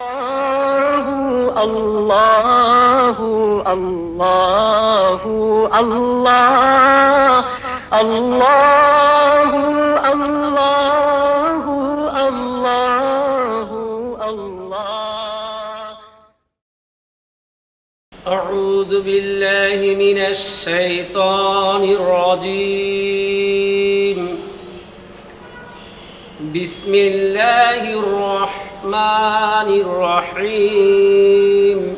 الله الله الله الله الله الله. الله أعوذ بالله من الشيطان الرجيم. بسم الله الرحمن الرحيم.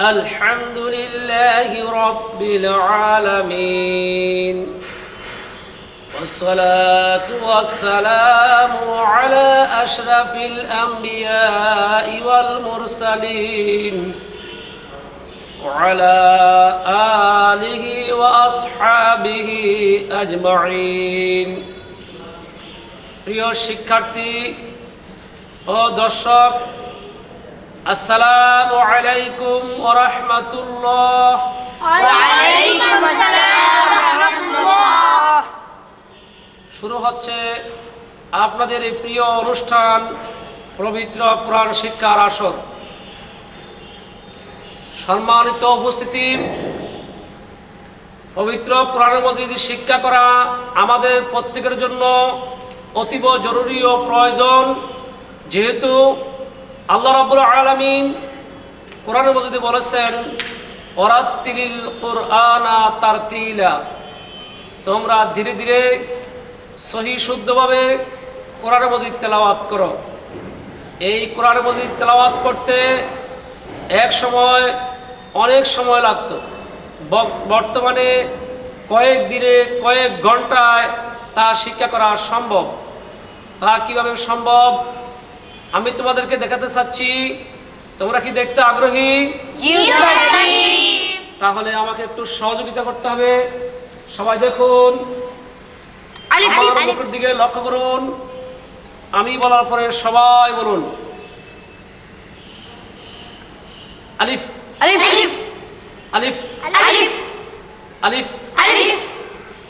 الحمد لله رب العالمين. والصلاة والسلام على أشرف الأنبياء والمرسلين. وعلى آله وأصحابه أجمعين. প্রিয় শিক্ষার্থী ও দর্শক আসসালামু আলাইকুম ওয়া রাহমাতুল্লাহ। শুরু হচ্ছে আপনাদের এই প্রিয় অনুষ্ঠান পবিত্র কোরআন শিক্ষার আসর। সম্মানিত উপস্থিতি পবিত্র কোরআন মজিদ শিক্ষা করা আমাদের প্রত্যেকের জন্য অতীব জরুরি ও প্রয়োজন। যেহেতু আল্লাহ রাব্বুল আলামিন কোরআন মজিদে বলেছেন, ওরাত্তিলিল কোরআনা তারতিলা। তোমরা ধীরে ধীরে সহি শুদ্ধভাবে কোরআন মজিদ তেলাওয়াত করো। এই কোরআন মজিদ তেলাওয়াত করতে এক সময়, অনেক সময় লাগত। বর্তমানে কয়েক দিনে কয়েক ঘন্টায় তা শিক্ষা করা সম্ভব? তা কীভাবে সম্ভব? আমি তোমাদেরকে দেখাতে চাচ্ছি। তোমরা কি দেখতে আগ্রহী? তাহলে আমাকে একটু সহযোগিতা করতে হবে। সবাই দেখুন। দিকে লক্ষ্য করুন। আমি বলার পরে সবাই বলুন। আলিফ আলিফ। আলিফ আলিফ। আলিফ। আলিফ। আলিফ।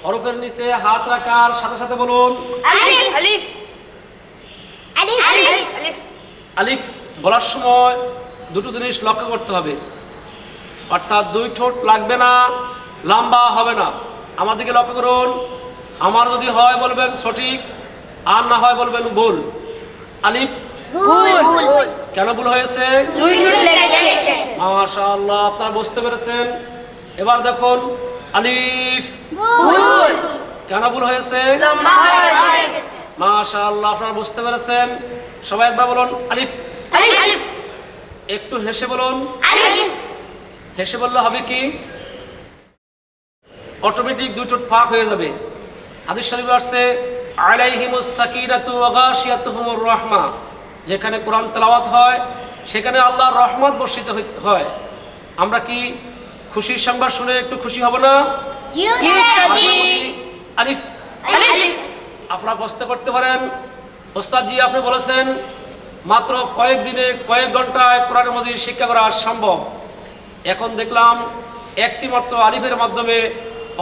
হরফের নিচে হাত রাখার সাথে সাথে বলুন। আলিফ। আলিফ। আলিফ আলিফ। আলিফ আলিফ। বলার সময় দুটো জিনিস লক্ষ্য করতে হবে। অর্থাৎ দুই ঠোঁট লাগবে না লম্বা হবে না। আমার দিকে লক্ষ্য করুন। আমার যদি হয় বলবেন সঠিক আর না হয় বলবেন ভুল। আলিফ। কেন ভুল হয়েছে? দুই ঠোঁট লেগেছে মাশাআল্লাহ আপনারা বুঝতে পেরেছেন। এবার দেখুন আলিফ। ভুল। কেন ভুল হয়েছে? লম্বা হয়ে গেছে মাশাআল্লাহ আপনারা বুঝতে পেরেছেন। সবাই একবার বলুন আলিফ। আলিফ একটু হেসে বলুন। আলিফ। হেসে বললে হবে কি? অটোমেটিক দুটো ফাঁক হয়ে যাবে। হাদিস শরীফে আসছে আলাইহিমুস সাকিনাতু ওয়া গাশিয়াতুহুমুর রাহমা। যেখানে কোরআন তেলাওয়াত হয় সেখানে আল্লাহর রহমত বর্ষিত হয়। আমরা কি খুশির সংবাদ শুনে একটু খুশি হব না? আলিফ আপনারা প্রশ্ন করতে পারেন। ওস্তাদজি আপনি বলেছেন মাত্র কয়েক দিনে কয়েক ঘন্টায় কোরআন মজিদ শিক্ষা করা সম্ভব। এখন দেখলাম একটি মাত্র আলিফের মাধ্যমে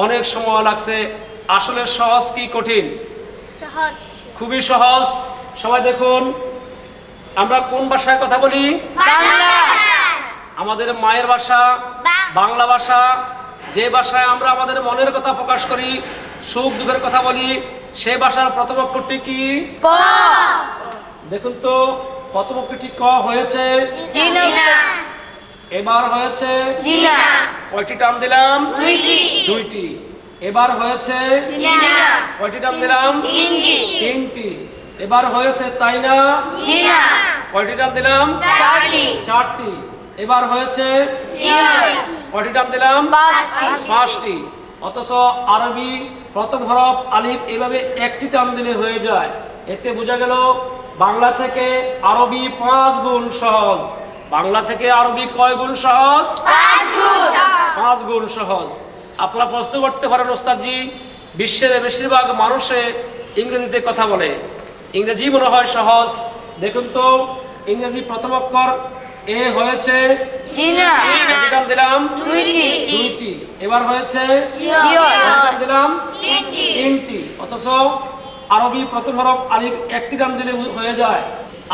অনেক সময় লাগছে। আসলে সহজ কি কঠিন? খুবই সহজ। সবাই দেখুন আমরা কোন ভাষায় কথা বলি? আমাদের মায়ের ভাষা বাংলা ভাষা যে ভাষায় আমরা আমাদের মনের কথা প্রকাশ করি সুখ দুঃখের কথা বলি সে ভাষার প্রথম অক্ষরটি কি। দেখুন তো প্রথম অক্ষরটি ক হয়েছে? এবার হয়েছে? কয়টি টান দিলাম? দুইটি। দুইটি। এবার হয়েছে? কয়টি টান দিলাম? তিনটি। তিনটি। এবার হয়েছে তাই না? কয়টি টান দিলাম? চারটি। চারটি। এবার হয়েছে? কয়টি টান দিলাম। পাঁচটি। অথচ আরবি প্রথম হরফ আলিফ এভাবে একটি টান দিলে হয়ে যায়। এতে বোঝা গেল বাংলা থেকে আরবি পাঁচ গুণ সহজ। বাংলা থেকে আরবি কয় গুণ সহজ? পাঁচ গুণ। পাঁচ গুণ সহজ। আপনারা প্রশ্ন করতে পারেন ওস্তাদজি। বিশ্বের বেশিরভাগ মানুষে ইংরেজিতে কথা বলে। ইংরেজি মনে হয় সহজ। দেখুন তো ইংরেজি প্রথম অক্ষর এ হয়েছে জি না দিলাম? দুইটি। দুইটি। এবার হয়েছে কয়টি দিলাম? তিনটি। তিনটি। অথচ আরবি প্রথম হরফ আলিফ একটি টান দিলে হয়ে যায়।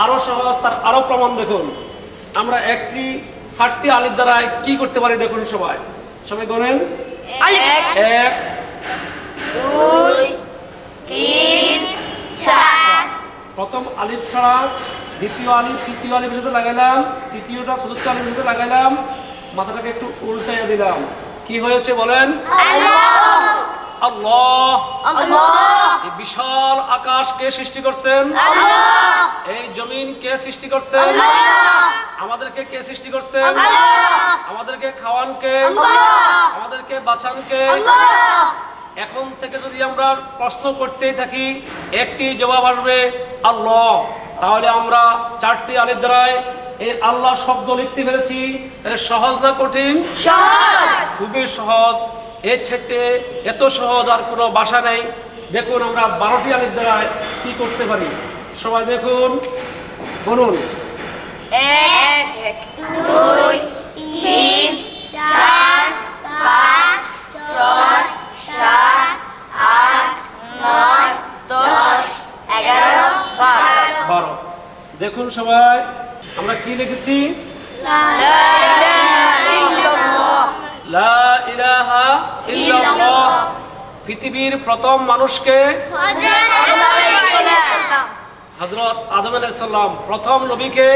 আরও সহজ তার আরও প্রমাণ দেখুন। আমরা একটি ষাটটি আলির দ্বারা কি করতে পারি দেখুন সবাই। সবাই বলেন। এক এক দুই তিন চার। প্রথম আলিফ ছাড়া দ্বিতীয় আলিফ তৃতীয় আলিফের সাথে লাগাইলাম তৃতীয়টা চতুর্থ আলিফের সাথে লাগাইলাম মাথাটাকে একটু উল্টাইয়া দিলাম। কি হয়েছে বলেন? আল্লাহ। এই বিশাল আকাশ কে সৃষ্টি করছেন? এই জমিন কে সৃষ্টি করছেন? আমাদেরকে কে সৃষ্টি করছেন? আমাদেরকে খাওয়ান কে? আমাদেরকে বাঁচান কে? এখন থেকে যদি আমরা প্রশ্ন করতেই থাকি একটি জবাব আসবে আল্লাহ। তাহলে আমরা চারটি আলিফ দ্বারায় এই আল্লাহ শব্দ লিখতে পেরেছি। সহজ না কঠিন? খুবই সহজ। এর চাইতে এত সহজ আর কোনো বাসা নেই। দেখুন আমরা বারোটি আলিফ দ্বারায় কি করতে পারি? সবাই দেখুন বলুন। এক দুই তিন চার পাঁচ ছয় সাত আট নয় দশ এগারো বারো। বারো। দেখুন সবাই আমরা কি লিখেছি? পৃথিবীর প্রথম মানুষকে হজরত আদম আলাইসাল্লাম প্রথম নবীকে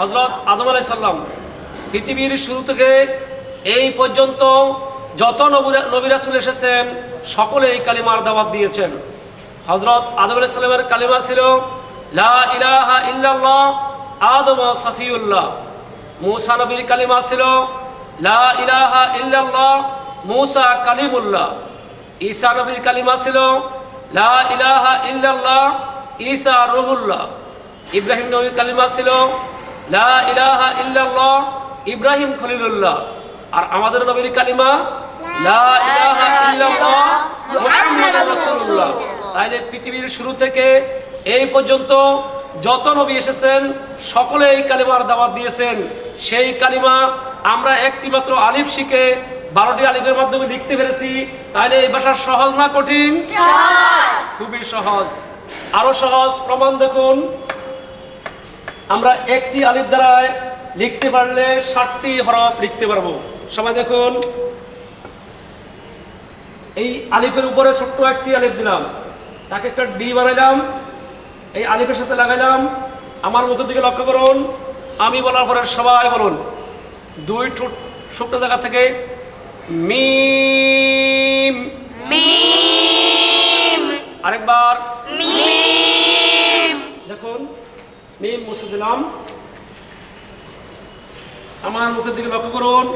হজরত আদম আলাইসাল্লাম পৃথিবীর শুরু থেকে এই পর্যন্ত যত নবী- রাসূল এসেছেন, সকলে এই কালিমার দাওয়াত দিয়েছেন। হজরত আদম আলাইহিস সালামের কালিমা ছিল, লা ইলাহা ইল্লাল্লাহ, আদম সফিউল্লাহ। মূসা নবীর কালিমা ছিল, লা ইলাহা ইল্লাল্লাহ, মূসা কালিমুল্লাহ। ঈসা নবীর কালিমা ছিল, লা ইলাহা ইল্লাল্লাহ, ঈসা রুহুল্লাহ। ইব্রাহিম নবীর কালিমা ছিল, লা ইলাহা ইল্লাল্লাহ, ইব্রাহিম খলিলুল্লাহ। আর আমাদের নবীর কালিমা তাইলে পৃথিবীর শুরু থেকে এই পর্যন্ত যত নবী এসেছেন সকলে এই কালিমার দাওয়াত দিয়েছেন। সেই কালিমা আমরা একটি মাত্র আলিফ শিখে বারোটি আলিফের মাধ্যমে লিখতে পেরেছি। তাহলে এই ভাষা সহজ না কঠিন? খুবই সহজ। আরও সহজ প্রমাণ দেখুন। আমরা একটি আলিফ দ্বারায় লিখতে পারলে ষাটটি হরফ লিখতে পারব। সবাই দেখুন। এই আলিফের উপরে ছোট্ট একটি আলিফ দিলাম। তাকে একটা ডি বানাইলাম। এই আলিফের সাথে লাগাইলাম। আমার মুখের দিকে লক্ষ্য করুন। আমি বলার পরে সবাই বলুন দুই ঠোঁট ছোট্ট জায়গা থেকে মিম। মিম। আরেকবার। মিম। দেখুন মিম মুছে দিলাম। আমার মুখের দিকে লক্ষ্য করুন।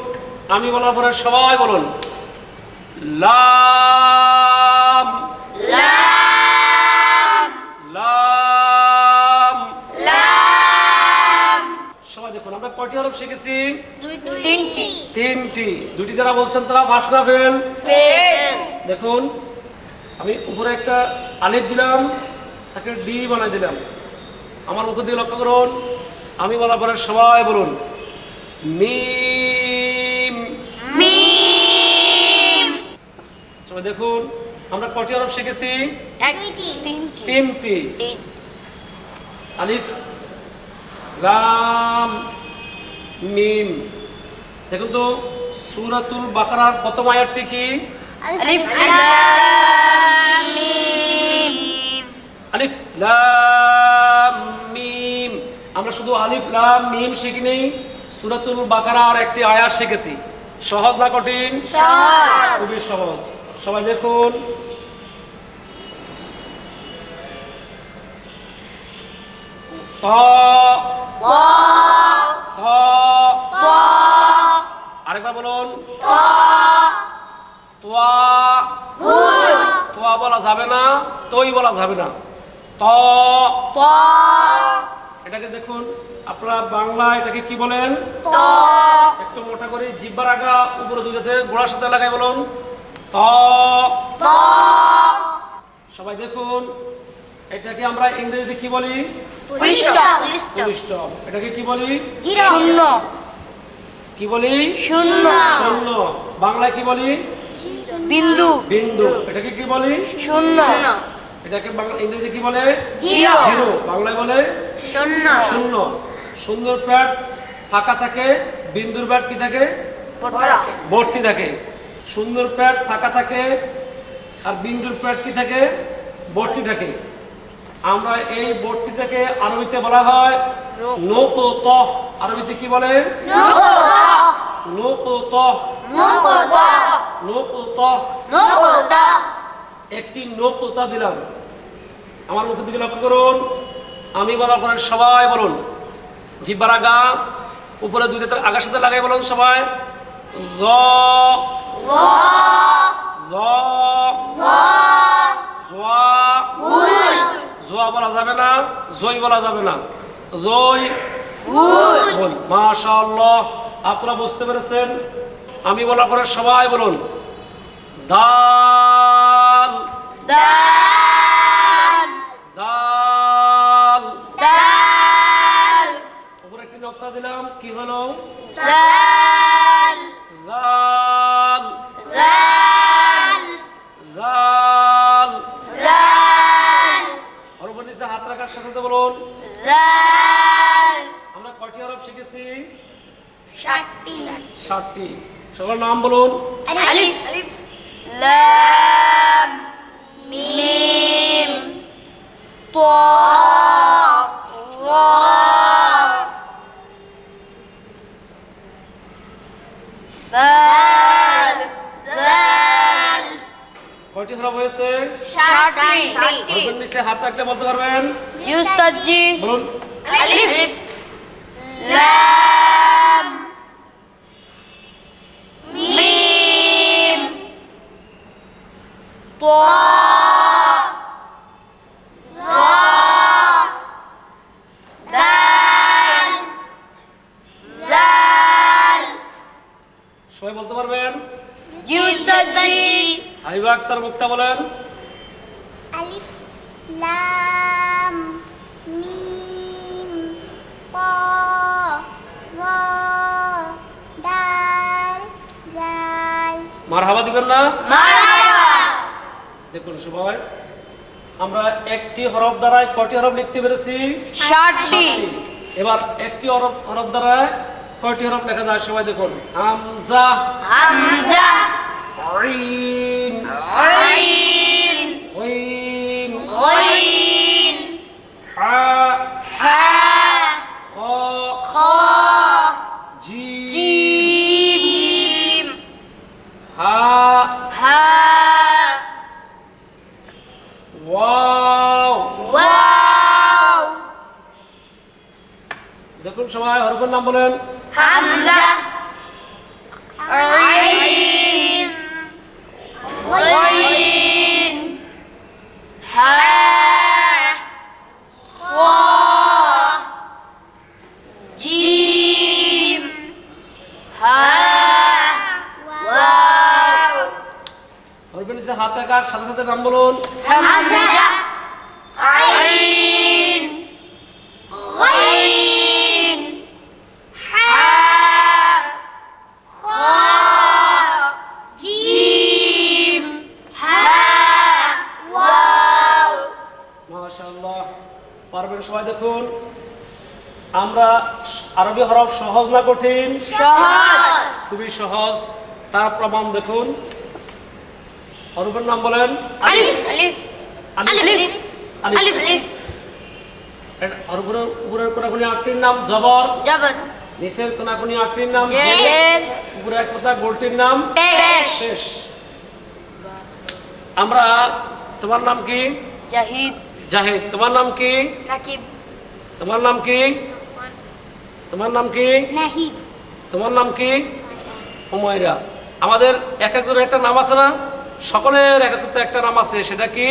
আমি বলার পরে সবাই বলুন লাম। লাম। লাম। লাম। সবাই দেখুন আমরা কয়টি হরফ শিখেছি? তিনটি। তিনটি। দুটি যারা বলছেন তারা ভাষা ফেল? ফেল। দেখুন আমি উপরে একটা আলিফ দিলাম তাকে ডি বানাই দিলাম। আমার মুখ দিয়ে লক্ষ্য করুন আমি বলার পরে সবাই বলুন মিম দেখুন আমরা কটি হরফ শিখেছি? তিনটি। তিনটি। আলিফ লাম মিম। দেখুন তো সুরাতুল বাকারার প্রথম আয়াতটি কি? আলিফ লাম মিম। আলিফ লাম মিম। আমরা শুধু আলিফ লাম মিম শিখিনি সুরাতুল বাকারার একটি আয়াত শিখেছি। সহজ না কঠিন? সহজ। খুবই সহজ। সবাই দেখুন। আরেকবার বলুন। তোয়া তোয়া বলা যাবে না তই বলা যাবে না। ত ত এটাকে দেখুন আপনারা বাংলা এটাকে কি বলেন? একটু মোটা করে জিব্বার আগা উপরে দুই গোড়ার সাথে লাগাই বলুন। ত। সবাই দেখুন এটাকে আমরা ইংরেজিতে কি বলি? এটাকে কি বলি? শূন্য। কি বলি? শূন্য। শূন্য। বাংলায় কি বলি? বিন্দু। বিন্দু। এটাকে কি বলি? শূন্য। এটাকে বাংলা ইংরেজি কি বলে? জিরো জিরো বাংলায় বলে? শূন্য। শূন্য। শূন্যর প্যাট ফাঁকা থাকে বিন্দুর প্যাট কি থাকে? ভর্তি থাকে। সুন্দর প্যাট ফাঁকা থাকে আর বিন্দুর প্যাট কি থাকে? ভর্তি থাকে। আমরা এই ভর্তি থেকে আরবিতে বলা হয় নোক ত আরবিতে কি বলে? একটি নোকতা দিলাম। আমার মুখের দিকে লক্ষ্য করুন। আমি বলার পরে সবাই বলুন। জিব্বার আগা উপরে দুই দাঁতের আগার সাথে লাগাই বলুন সবাই। জ জোয়া বলা যাবে না জয় বলা যাবে না। জয় মাশাআল্লাহ। আপনারা বুঝতে পেরেছেন? আমি বলার পরে সবাই বলুন। দাল। দাল। উপরে একটি নকশা দিলাম। কি হলো? লাল ষাটটি সবার নাম বলুন। আলিফ। লাম মিম ত র। দাল জাল। কয়টি হরফ হয়েছে? ষাটটি হরফের নিচে হাত রাখতে বলতে পারবেন? ইউস্তাজি বলুন। আলিফ। মারহাবা দিবেন না? দেখুন সবাই আমরা একটি হরফ দ্বারায় কটি হরফ লিখতে পেরেছি? ষাটটি। এবার একটি হরফ হরফ দ্বারায় কটি হরফ লেখা যায় সবাই দেখুন? আমজা হামজা। আইন। আইন। আমরা আরবি হরফ সহজ না কঠিন? খুবই সহজ। তার প্রমাণ দেখুন। হরফের নাম বলেন? আমরা তোমার নাম কি? জাহিদ। তোমার নাম কি? তোমার নাম কি? তোমার নাম কি? তোমার নাম কি? হুমায়রা আমাদের এক একজনের একটা নাম আছে না? সকলের এক একটা একটা নাম আছে সেটা কি?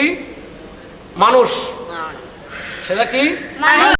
মানুষ। সেটা কি? মানুষ।